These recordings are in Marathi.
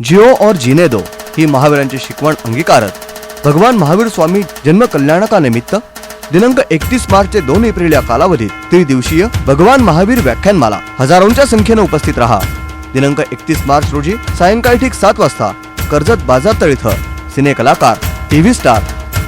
जिओ और जिने दो ही महावीरांची शिकवण अंगीकारत. भगवान महावीर स्वामी जन्म कल्याणकानिमित्त दिनांक एकतीस मार्च ते दोन एप्रिल या कालावधीत त्रिदिवसीय भगवान महावीर व्याख्यानमाला हजारोंच्या संख्येने उपस्थित राहा. दिनांक एकतीस मार्च रोजी सायंकाळी ठीक सात वाजता कर्जत बाजार तळ इथं सिने कलाकार टीव्ही स्टार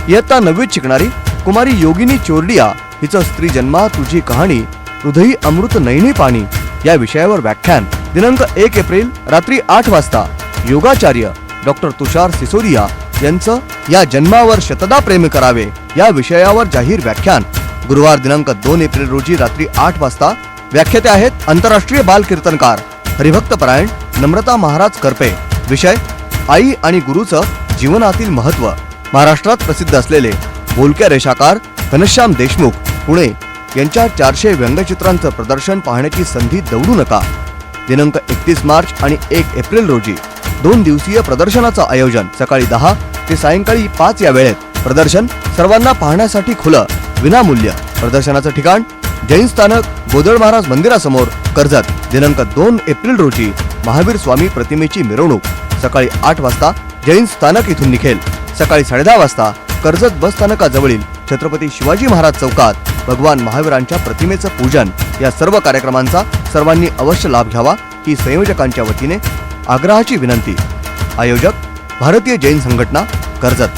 इयत्ता नववीत शिकणारी कुमारी योगिनी चोरडिया हिचं स्त्री जन्मा तुझी कहाणी हृदयी अमृत नयनी पाणी या विषयावर व्याख्यान दिनांक एक एप्रिल रात्री आठ वाजता योगाचार्य डॉक्टर तुषार सिसोदिया यांचं या जन्मावर शतदा प्रेम करावे या विषयावर जाहीर व्याख्यान. गुरुवार दिनांक दोन एप्रिल रोजी रात्री आठ वाजता व्याख्याते आहेत आंतरराष्ट्रीय बाल कीर्तनकार हरिभक्त परायण नम्रता महाराज करपे. विषय आई आणि गुरुचं जीवनातील महत्त्व. महाराष्ट्रात प्रसिद्ध असलेले बोलक्या रेषाकार घनश्याम देशमुख पुणे यांच्या चारशे व्यंगचित्रांचं प्रदर्शन पाहण्याची संधी दौडू नका. दिनांक एकतीस मार्च आणि एक एप्रिल रोजी दोन दिवसीय प्रदर्शनाचं आयोजन सकाळी दहा ते सायंकाळी पाच या वेळेत. प्रदर्शन सर्वांना पाहण्यासाठी खुलं विनामूल्य. प्रदर्शनाचं ठिकाण जैन स्थानक गोदळ महाराज मंदिरासमोर कर्जत. दिनांक दोन एप्रिल रोजी महावीर स्वामी प्रतिमेची मिरवणूक. सकाळी आठ वाजता जैन स्थानक इथून निघेल. सकाळी साडेदहा वाजता कर्जत बस स्थानकाजवळील छत्रपती शिवाजी महाराज चौकात भगवान महावीरांच्या प्रतिमेचं पूजन. या सर्व कार्यक्रमांचा सर्वांनी अवश्य लाभ घ्यावा ही संयोजकांच्या वतीने आग्रहाची विनंती. आयोजक भारतीय जैन संघटना कर्जत.